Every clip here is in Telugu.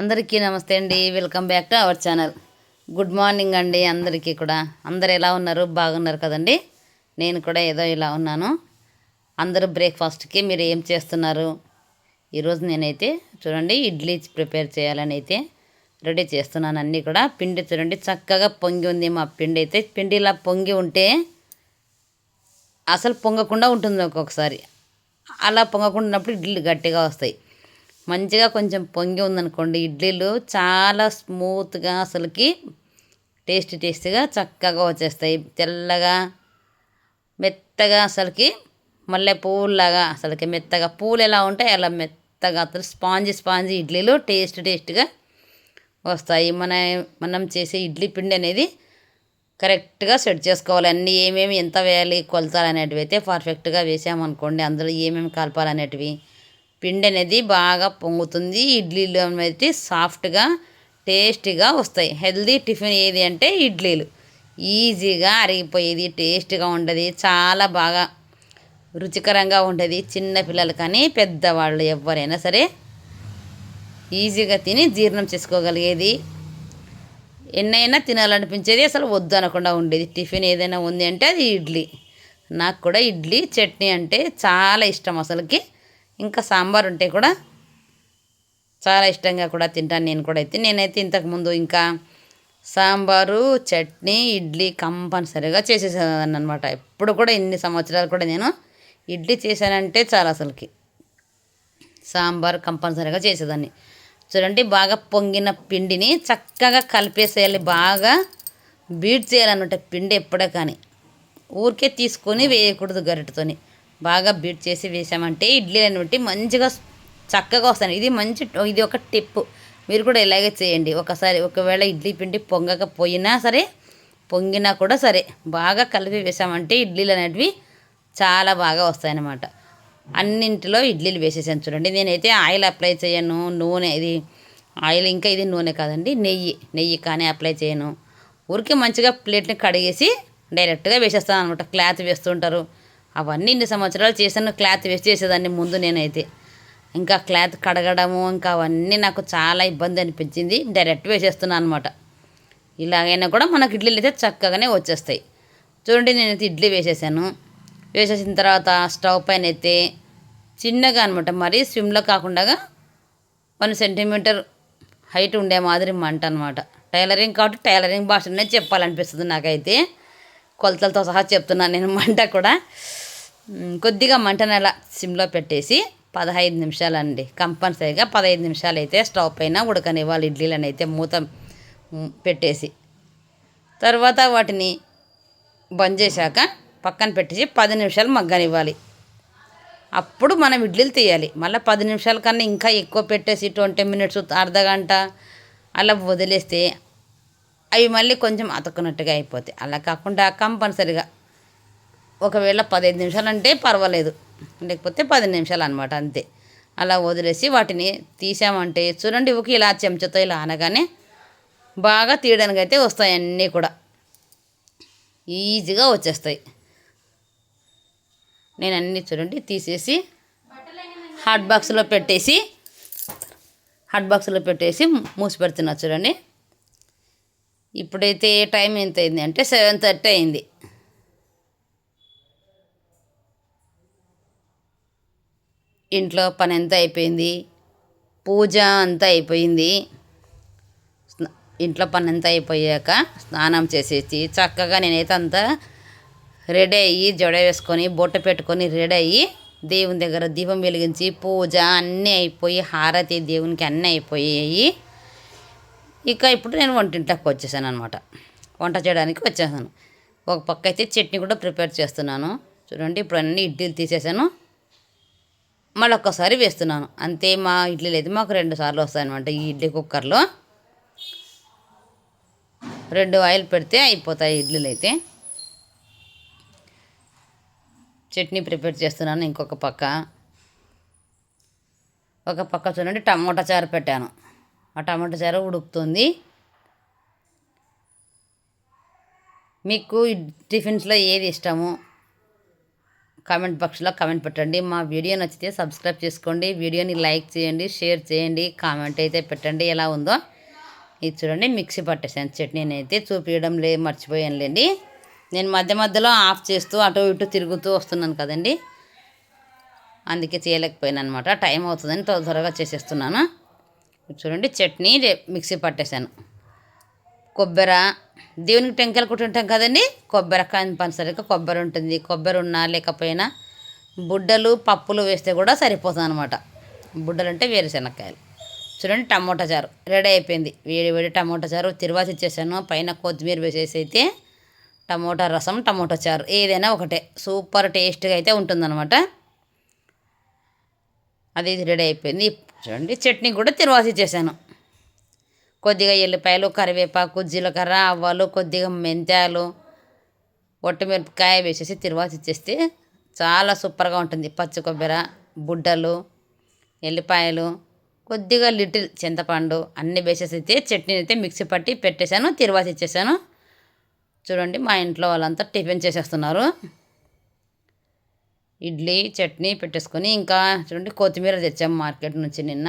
అందరికీ నమస్తే అండి. Welcome back to our channel good morning అండి అందరికీ కూడా. అందరు ఎలా ఉన్నారు? బాగున్నారు కదండి? నేను కూడా ఏదో ఇలా ఉన్నాను. అందరూ బ్రేక్ఫాస్ట్కి మీరు ఏం చేస్తున్నారు? ఈరోజు నేనైతే చూడండి ఇడ్లీ ప్రిపేర్ చేయాలని అయితే రెడీ చేస్తున్నాను. అన్నీ కూడా పిండి చూడండి చక్కగా పొంగి ఉంది మా పిండి అయితే. పిండి ఇలా పొంగి ఉంటే అసలు పొంగకుండా ఉంటుంది ఒక్కొక్కసారి. అలా పొంగకుండా ఉన్నప్పుడు ఇడ్లీ గట్టిగా వస్తాయి. మంచిగా కొంచెం పొంగి ఉందనుకోండి ఇడ్లీలు చాలా స్మూత్గా అసలుకి టేస్టీ టేస్టీగా చక్కగా వచ్చేస్తాయి. తెల్లగా మెత్తగా అసలుకి మళ్ళీ పువ్వులాగా అసలుకి మెత్తగా పూలు ఎలా ఉంటాయి అలా మెత్తగా అసలు స్పాంజీ స్పాంజీ ఇడ్లీలు టేస్ట్ టేస్ట్గా వస్తాయి. మన మనం చేసే ఇడ్లీ పిండి అనేది కరెక్ట్గా సెట్ చేసుకోవాలి. అన్ని ఏమేమి ఎంత వేయాలి కొలతాలు అనేటివి అయితే పర్ఫెక్ట్గా వేసామనుకోండి అందులో ఏమేమి కలపాలనేటివి పిండి అనేది బాగా పొంగుతుంది. ఇడ్లీలు అనేది సాఫ్ట్గా టేస్టీగా వస్తాయి. హెల్దీ టిఫిన్ ఏది అంటే ఇడ్లీలు. ఈజీగా అరిగిపోయేది టేస్ట్గా ఉండదు చాలా బాగా రుచికరంగా ఉంటుంది చిన్నపిల్లలు కానీ పెద్దవాళ్ళు ఎవరైనా సరే ఈజీగా తిని జీర్ణం చేసుకోగలిగేది. ఎన్నైనా తినాలనిపించేది అసలు వద్దు అనకుండా ఉండేది. టిఫిన్ ఏదైనా ఉంది అంటే అది ఇడ్లీ. నాకు కూడా ఇడ్లీ చట్నీ అంటే చాలా ఇష్టం అసలుకి. ఇంకా సాంబార్ ఉంటే కూడా చాలా ఇష్టంగా కూడా తింటాను నేను కూడా అయితే. నేనైతే ఇంతకుముందు ఇంకా సాంబారు చట్నీ ఇడ్లీ కంపల్సరీగా చేసేసేదాన్ని అనమాట ఎప్పుడు కూడా ఇన్ని సంవత్సరాలు కూడా నేను ఇడ్లీ చేశానంటే చాలా అసలుకి. సాంబార్ కంపల్సరీగా చేసేదాన్ని. చూడండి బాగా పొంగిన పిండిని చక్కగా కలిపేసేయాలి బాగా బీట్ చేయాలన్నమాట పిండి ఎప్పుడే కానీ. ఊరికే తీసుకొని వేయకూడదు గరిటతోని. బాగా బీట్ చేసి వేసామంటే ఇడ్లీలు అనేవి మంచిగా చక్కగా వస్తాయి. ఇది మంచి ఇది ఒక టిప్ మీరు కూడా ఇలాగే చేయండి. ఒకసారి ఒకవేళ ఇడ్లీ పిండి పొంగకపోయినా సరే పొంగినా కూడా సరే బాగా కలిపి వేసామంటే ఇడ్లీలు అనేటివి చాలా బాగా వస్తాయన్నమాట. అన్నింటిలో ఇడ్లీలు వేసేసాను చూడండి. నేనైతే ఆయిల్ అప్లై చేయను. నూనె ఇది ఆయిల్ ఇంకా ఇది నూనె కాదండి. నెయ్యి నెయ్యి కానీ అప్లై చేయను. ఊరికే మంచిగా ప్లేట్ని కడిగేసి డైరెక్ట్గా వేసేస్తాను అనమాట క్లాత్ వేస్తుంటారు అవన్నీ ఇన్ని సంవత్సరాలు చేశాను క్లాత్ వేస్ట్ చేసేదాన్ని ముందు నేనైతే. ఇంకా క్లాత్ కడగడము ఇంకా అవన్నీ నాకు చాలా ఇబ్బంది అనిపించింది. డైరెక్ట్ వేసేస్తున్నాను అనమాట ఇలాగైనా కూడా మనకి ఇడ్లీలు అయితే చక్కగానే వచ్చేస్తాయి. చూడండి నేనైతే ఇడ్లీ వేసేసాను. వేసేసిన తర్వాత స్టవ్ పైన అయితే చిన్నగా అనమాట మరీ స్విమ్లో కాకుండా వన్ సెంటీమీటర్ హైట్ ఉండే మాదిరి మంట అనమాట టైలరింగ్ కాబట్టి టైలరింగ్ భాషనే చెప్పాలనిపిస్తుంది నాకైతే. కొలతలతో సహా చెప్తున్నాను నేను మంట కూడా. కొద్దిగా మంటను సిమ్లో పెట్టేసి పదహైదు నిమిషాలు అండి కంపల్సరీగా పదహైదు నిమిషాలు అయితే స్టవ్ పైన ఉడకనివ్వాలి ఇడ్లీలను అయితే మూత పెట్టేసి. తర్వాత వాటిని బంద్ చేశాక పక్కన పెట్టేసి పది నిమిషాలు మగ్గనివ్వాలి. అప్పుడు మనం ఇడ్లీలు తీయాలి. మళ్ళీ పది నిమిషాల కన్నా ఇంకా ఎక్కువ పెట్టేసి ట్వంటీ మినిట్స్ అర్ధ గంట అలా వదిలేస్తే అవి మళ్ళీ కొంచెం అతకున్నట్టుగా అయిపోతాయి. అలా కాకుండా కంపల్సరిగా ఒకవేళ పదిహేను నిమిషాలు అంటే పర్వాలేదు. లేకపోతే పది నిమిషాలు అనమాట అంతే. అలా వదిలేసి వాటిని తీసామంటే చూడండి ఒక ఇలా చెంచతో ఇలా అనగానే బాగా తీయడానికి అయితే వస్తాయి అన్నీ కూడా. ఈజీగా వచ్చేస్తాయి. నేను అన్నీ చూడండి తీసేసి హాట్ బాక్స్లో పెట్టేసి హాట్ బాక్స్లో పెట్టేసి మూసి పెడుతున్నా చూడండి. ఇప్పుడైతే టైం ఎంత అయింది అంటే సెవెన్ థర్టీ అయింది. ఇంట్లో పని అంతా అయిపోయింది. పూజ అంతా అయిపోయింది. ఇంట్లో పని అంతా అయిపోయాక స్నానం చేసేసి చక్కగా నేనైతే అంతా రెడీ అయ్యి జడ వేసుకొని బొట్ట పెట్టుకొని రెడీ అయ్యి దేవుని దగ్గర దీపం వెలిగించి పూజ అన్నీ అయిపోయి హారతి దేవునికి అన్నీ అయిపోయాయి. ఇక ఇప్పుడు నేను వంటింట్లోకి వచ్చేసాను అనమాట వంట చేయడానికి వచ్చేసాను. ఒక పక్క అయితే చట్నీ కూడా ప్రిపేర్ చేస్తున్నాను. చూడండి ఇప్పుడు అన్ని ఇడ్లీలు తీసేసాను. మళ్ళీ ఒక్కసారి వేస్తున్నాను. అంతే మా ఇడ్లీలు అయితే మాకు రెండు సార్లు వస్తాయన్నమాట ఈ ఇడ్లీ కుక్కర్లో. రెండు ఆయిల్ పెడితే అయిపోతాయి ఇడ్లీలు అయితే. చట్నీ ప్రిపేర్ చేస్తున్నాను ఇంకొక పక్క. ఒక పక్క చూడండి టమోటా చారు పెట్టాను. ఆ టమాటా చారు ఉడుకుతుంది. మీకు టిఫిన్స్లో ఏది ఇష్టము? కామెంట్ బాక్స్లో కామెంట్ పెట్టండి. మా వీడియో నచ్చితే సబ్స్క్రైబ్ చేసుకోండి. వీడియోని లైక్ చేయండి షేర్ చేయండి కామెంట్ అయితే పెట్టండి. ఎలా ఉందో ఇది చూడండి. మిక్సీ పట్టేసాను. చట్నీ అయితే చూపించడం లే మర్చిపోయానులేండి నేను మధ్య మధ్యలో ఆఫ్ చేస్తూ అటు ఇటు తిరుగుతూ వస్తున్నాను కదండి. అందుకే చేయలేకపోయాను అనమాట టైం అవుతుందని త్వర త్వరగా చేసేస్తున్నాను. చూడండి. చట్నీ మిక్సీ పట్టేశాను కొబ్బరి. దేవునికి టెంకాయలు కొట్టుంటాం కదండి? కొబ్బరి కంపల్సరిగా కొబ్బరి ఉంటుంది. కొబ్బరి ఉన్నా లేకపోయినా బుడ్డలు పప్పులు వేస్తే కూడా సరిపోతుంది అనమాట బుడ్డలు అంటే వేరుశెనక్కాయలు చూడండి టమోటా చారు. రెడీ అయిపోయింది. వేడి వేడి టమోటా చారు తిరువాతి ఇచ్చేసాను పైన కొత్తిమీర వేసేసి అయితే టమోటా రసం టమోటా చారు ఏదైనా ఒకటే. సూపర్ టేస్ట్గా అయితే ఉంటుందన్నమాట. అది రెడీ అయిపోయింది. చూడండి చట్నీ కూడా తిరువాత ఇచ్చేసాను కొద్దిగా ఎల్లిపాయలు కరివేపాకు జీలకర్ర ఆవాలు కొద్దిగా మెంతాలు ఒట్టమిరపకాయ వేసేసి తిరువాత ఇచ్చేస్తే చాలా సూపర్గా ఉంటుంది. పచ్చి కొబ్బరి బుడ్డలు ఎల్లిపాయలు కొద్దిగా లిటిల్ చింతపండు అన్నీ వేసేసి అయితే చట్నీ అయితే మిక్సీ పట్టి పెట్టేశాను తిరువాత ఇచ్చేసాను చూడండి మా ఇంట్లో వాళ్ళంతా టిఫిన్ చేసేస్తున్నారు. ఇడ్లీ చట్నీ పెట్టేసుకొని ఇంకా చూడండి కొత్తిమీర తెచ్చాము మార్కెట్ నుంచి నిన్న.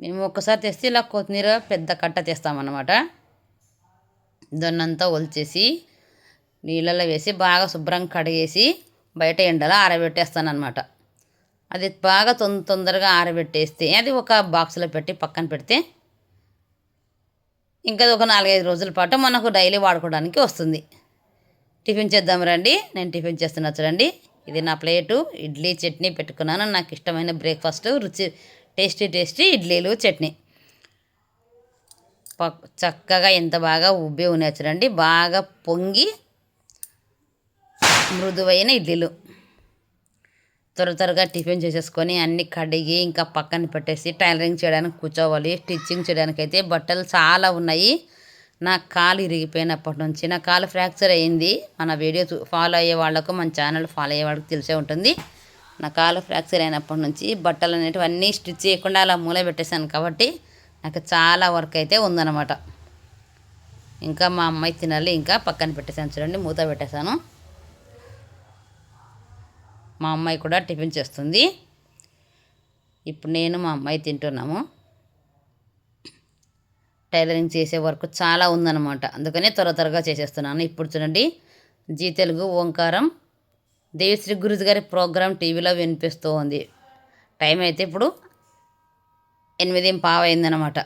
మేము ఒక్కసారి తెస్తే ఇలా కొత్తిమీర పెద్ద కట్ట తెస్తామన్నమాట. దొన్నంతా ఒలిచేసి నీళ్ళలో వేసి బాగా శుభ్రంగా కడిగేసి బయట ఎండలో ఆరబెట్టేస్తానమాట అది బాగా తొంద తొందరగా ఆరబెట్టేస్తే అది ఒక బాక్స్లో పెట్టి పక్కన పెడితే ఇంకా అది ఒక నాలుగైదు రోజుల పాటు మనకు డైలీ వాడుకోవడానికి వస్తుంది. టిఫిన్ చేద్దాం రండి నేను టిఫిన్ చేస్తున్నా చూడండి. ఇది నా ప్లేటు ఇడ్లీ చట్నీ పెట్టుకున్నాను. నాకు ఇష్టమైన బ్రేక్ఫాస్ట్ రుచి టేస్టీ టేస్టీ ఇడ్లీలు చట్నీ. చక్కగా ఎంత బాగా ఉబ్బి ఉన్నాయి చూడండి. బాగా పొంగి మృదువైన ఇడ్లీలు. త్వర త్వరగా టిఫిన్ చేసేసుకొని అన్ని కడిగి ఇంకా పక్కన పెట్టేసి టైలరింగ్ చేయడానికి కూర్చోవాలి స్టిచ్చింగ్ చేయడానికి అయితే బట్టలు చాలా ఉన్నాయి. నా కాలు ఇరిగిపోయినప్పటి నుంచి నా కాలు ఫ్రాక్చర్ అయ్యింది మన వీడియో ఫాలో అయ్యే వాళ్ళకు మన ఛానల్ ఫాలో అయ్యే వాళ్ళకి తెలిసే ఉంటుంది. నా కాలు ఫ్రాక్చర్ అయినప్పటి నుంచి బట్టలు అనేటివి అన్నీ స్టిచ్ చేయకుండా అలా మూల పెట్టేశాను కాబట్టి నాకు చాలా వర్క్ అయితే ఉందన్నమాట. ఇంకా మా అమ్మాయి తినాలి ఇంకా పక్కన పెట్టేశాను చూడండి మూత పెట్టేశాను. మా అమ్మాయి కూడా టిఫిన్ చేస్తుంది. ఇప్పుడు నేను మా అమ్మాయి తింటున్నాము. టైలరింగ్ చేసే వర్క్ చాలా ఉందన్నమాట. అందుకనే త్వర త్వరగా చేసేస్తున్నాను. ఇప్పుడు చూడండి జీ తెలుగు ఓంకారం దేవిశ్రీ గురుజు గారి ప్రోగ్రాం టీవీలో వినిపిస్తూ ఉంది. టైం అయితే ఇప్పుడు ఎనిమిది పావైందనమాట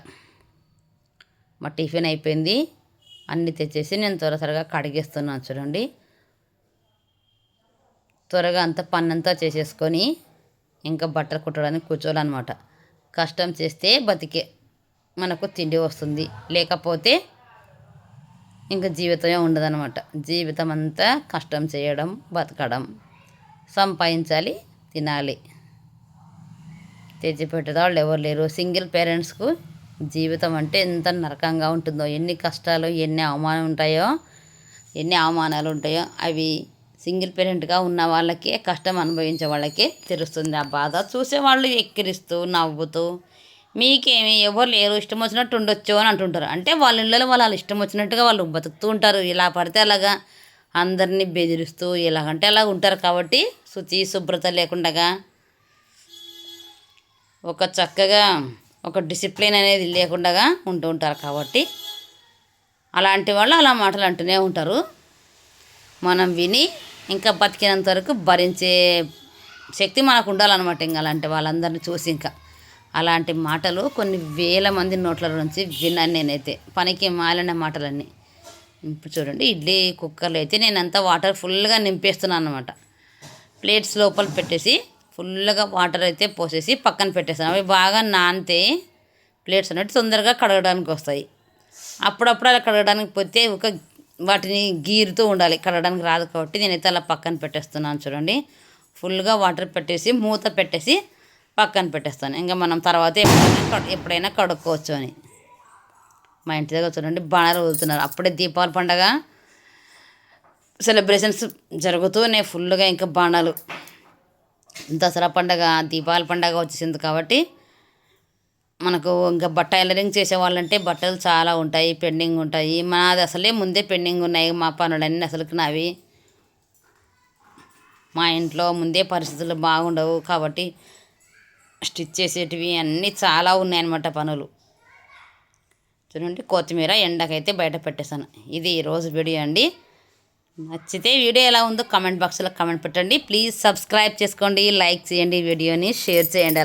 మా టిఫిన్ అయిపోయింది. అన్నీ తెచ్చేసి నేను త్వర త్వరగా కడిగేస్తున్నాను చూడండి. త్వరగా అంత పన్నంతా చేసేసుకొని ఇంకా బట్టలు కుట్టడానికి కూర్చోవాలన్నమాట. కష్టం చేస్తే బతికే మనకు తిండి వస్తుంది. లేకపోతే ఇంకా జీవితమే ఉండదనమాట జీవితం అంతా కష్టం చేయడం బతకడం. సంపాదించాలి తినాలి. తెచ్చిపెట్టేవాళ్ళు ఎవరు లేరు. సింగిల్ పేరెంట్స్కు జీవితం అంటే ఎంత నరకంగా ఉంటుందో ఎన్ని కష్టాలు ఎన్ని అవమానం ఉంటాయో ఎన్ని అవమానాలు ఉంటాయో అవి సింగిల్ పేరెంట్గా ఉన్న వాళ్ళకే కష్టం అనుభవించే వాళ్ళకే తెలుస్తుంది. ఆ బాధ చూసేవాళ్ళు ఎక్కిరిస్తూ నవ్వుతూ మీకేమి ఎవరు లేరు ఇష్టం వచ్చినట్టు ఉండొచ్చు అని అంటుంటారు. అంటే వాళ్ళ ఇళ్ళలో వాళ్ళు ఇష్టం వచ్చినట్టుగా వాళ్ళు బతుకుతూ ఉంటారు. ఇలా పడితే అలాగా అందరినీ బెదిరిస్తూ ఇలాగంటే అలా ఉంటారు కాబట్టి శుచి శుభ్రత లేకుండా ఒక చక్కగా ఒక డిసిప్లిన్ అనేది లేకుండా ఉంటూ ఉంటారు కాబట్టి అలాంటి వాళ్ళు అలా మాటలు అంటూనే ఉంటారు. మనం విని ఇంకా బతికినంత వరకు భరించే శక్తి మనకు ఉండాలన్నమాట ఇంకా అలాంటి వాళ్ళందరిని చూసి ఇంకా. అలాంటి మాటలు కొన్ని వేల మంది నోట్ల నుంచి విన్నాను నేనైతే. పనికి మాలిన మాటలన్నీ. ఇప్పుడు చూడండి ఇడ్లీ కుక్కర్లో అయితే నేనంతా వాటర్ ఫుల్గా నింపేస్తున్నాను అనమాట ప్లేట్స్ లోపల పెట్టేసి ఫుల్గా వాటర్ అయితే పోసేసి పక్కన పెట్టేస్తాను. అవి బాగా నానితే ప్లేట్స్ అనేవి తొందరగా కడగడానికి వస్తాయి. అప్పుడప్పుడు అలా కడగడానికి పోతే ఒక వాటిని గీరుతూ ఉండాలి. కడగడానికి రాదు కాబట్టి నేనైతే అలా పక్కన పెట్టేస్తున్నాను చూడండి. ఫుల్గా వాటర్ పెట్టేసి మూత పెట్టేసి పక్కన పెట్టేస్తాను. ఇంకా మనం తర్వాత ఎప్పుడైనా కడు- ఎప్పుడైనా కడుక్కోవచ్చు అని. మా ఇంటి దగ్గర చూడండి బాణాలు వదులుతున్నారు. అప్పుడే దీపావళి పండగ. సెలబ్రేషన్స్ జరుగుతూనే ఫుల్గా ఇంకా బాణాలు. దసరా పండగ దీపావళి పండగ వచ్చేసింది కాబట్టి మనకు ఇంకా బట్ట టైలరింగ్ చేసే వాళ్ళంటే బట్టలు చాలా ఉంటాయి పెండింగ్ ఉంటాయి. మాది అసలే ముందే పెండింగ్ ఉన్నాయి మా పనులన్నీ అసలుకి నావి. మా ఇంట్లో ముందే పరిస్థితులు బాగుండవు కాబట్టి స్టిచ్ చేసేటివి అన్నీ చాలా ఉన్నాయన్నమాట పనులు. చూడండి కొత్తిమీర ఎండకైతే బయట పెట్టేశాను. ఇది ఈరోజు వీడియో అండి. నచ్చితే వీడియో ఎలా ఉందో కమెంట్ బాక్స్లో కమెంట్ పెట్టండి. ప్లీజ్ సబ్స్క్రైబ్ చేసుకోండి లైక్ చేయండి వీడియోని షేర్ చేయండి.